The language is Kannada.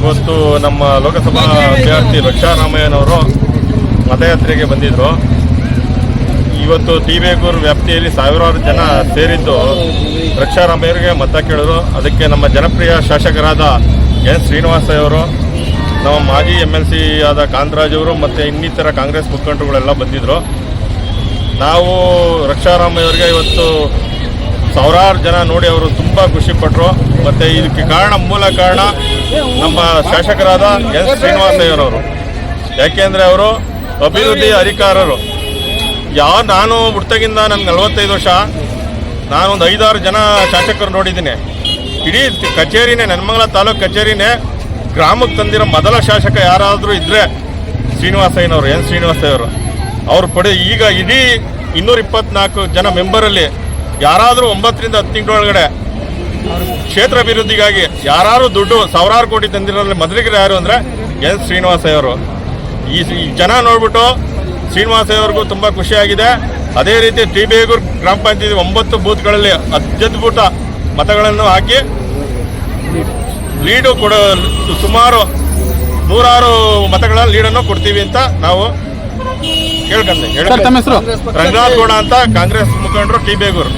ಇವತ್ತು ನಮ್ಮ ಲೋಕಸಭಾ ಅಭ್ಯರ್ಥಿ ರಕ್ಷಾರಾಮಯ್ಯನವರು ಮತಯಾತ್ರೆಗೆ ಬಂದಿದ್ರು. ಇವತ್ತು ಟಿ ಬೇಗೂರು ವ್ಯಾಪ್ತಿಯಲ್ಲಿ ಸಾವಿರಾರು ಜನ ಸೇರಿದ್ದು ರಕ್ಷಾರಾಮಯ್ಯರಿಗೆ ಮತ ಕೇಳಿದ್ರು ಅದಕ್ಕೆ ನಮ್ಮ ಜನಪ್ರಿಯ ಶಾಸಕರಾದ ಎನ್ ಶ್ರೀನಿವಾಸಯ್ಯವರು, ನಮ್ಮ ಮಾಜಿ ಎಂ ಎಲ್ ಸಿ ಆದ ಕಾಂತರಾಜ್ ಅವರು ಮತ್ತು ಇನ್ನಿತರ ಕಾಂಗ್ರೆಸ್ ಮುಖಂಡರುಗಳೆಲ್ಲ ಬಂದಿದ್ದರು ನಾವು ರಕ್ಷಾರಾಮಯ್ಯವರಿಗೆ ಇವತ್ತು ಸಾವಿರಾರು ಜನ ನೋಡಿ ಅವರು ತುಂಬ ಖುಷಿಪಟ್ಟರು ಮತ್ತು ಇದಕ್ಕೆ ಕಾರಣ ಮೂಲ ಕಾರಣ ನಮ್ಮ ಶಾಸಕರಾದ ಎನ್ ಶ್ರೀನಿವಾಸಯ್ಯರವರು ಯಾಕೆಂದರೆ ಅವರು ಅಭಿವೃದ್ಧಿ ಅಧಿಕಾರರು. ಯಾವ ನಾನು ಹುಟ್ಟಾಗಿಂದ ನನಗೆ ನಲವತ್ತೈದು ವರ್ಷ. ನಾನೊಂದು ಐದಾರು ಜನ ಶಾಸಕರು ನೋಡಿದ್ದೀನಿ. ಇಡೀ ಕಚೇರಿನೇ ನೆನ್ಮಂಗಲ ತಾಲೂಕು ಕಚೇರಿನೇ ಗ್ರಾಮಕ್ಕೆ ತಂದಿರೋ ಮೊದಲ ಶಾಸಕ ಯಾರಾದರೂ ಇದ್ದರೆ ಶ್ರೀನಿವಾಸಯ್ಯನವರು, ಎನ್ ಶ್ರೀನಿವಾಸಯ್ಯವರು. ಅವರು ಪಡೆ, ಈಗ ಇಡೀ ಇನ್ನೂರ ಇಪ್ಪತ್ನಾಲ್ಕು ಜನ ಮೆಂಬರಲ್ಲಿ ಯಾರಾದರೂ ಒಂಬತ್ತರಿಂದ ಹತ್ತು ತಿಂಗಳೊಳಗಡೆ ಕ್ಷೇತ್ರ ಅಭಿವೃದ್ಧಿಗಾಗಿ ಯಾರು ದುಡ್ಡು ಸಾವಿರಾರು ಕೋಟಿ ತಂದಿರೋದ್ರಲ್ಲಿ ಮೊದಲಿಗರು ಯಾರು ಅಂದರೆ ಎನ್ ಶ್ರೀನಿವಾಸಯ್ಯವರು ಈ ಈ ಜನ ನೋಡ್ಬಿಟ್ಟು ಶ್ರೀನಿವಾಸಯ್ಯವ್ರಿಗೂ ತುಂಬ ಖುಷಿಯಾಗಿದೆ ಅದೇ ರೀತಿ ಟಿ ಬೇಗೂರು ಗ್ರಾಮ ಪಂಚಾಯತಿ ಒಂಬತ್ತು ಬೂತ್ಗಳಲ್ಲಿ ಅತ್ಯದ್ಭುತ ಮತಗಳನ್ನು ಹಾಕಿ ಲೀಡು ಕೊಡ ಸುಮಾರು ನೂರಾರು ಮತಗಳ ಲೀಡನ್ನು ಕೊಡ್ತೀವಿ ಅಂತ ನಾವು ಹೆಸರು? ರಂಗನಾಥ್ ಗೌಡ ಅಂತ ಕಾಂಗ್ರೆಸ್ ಮುಖಂಡರು ಟಿ ಬೇಗೂರು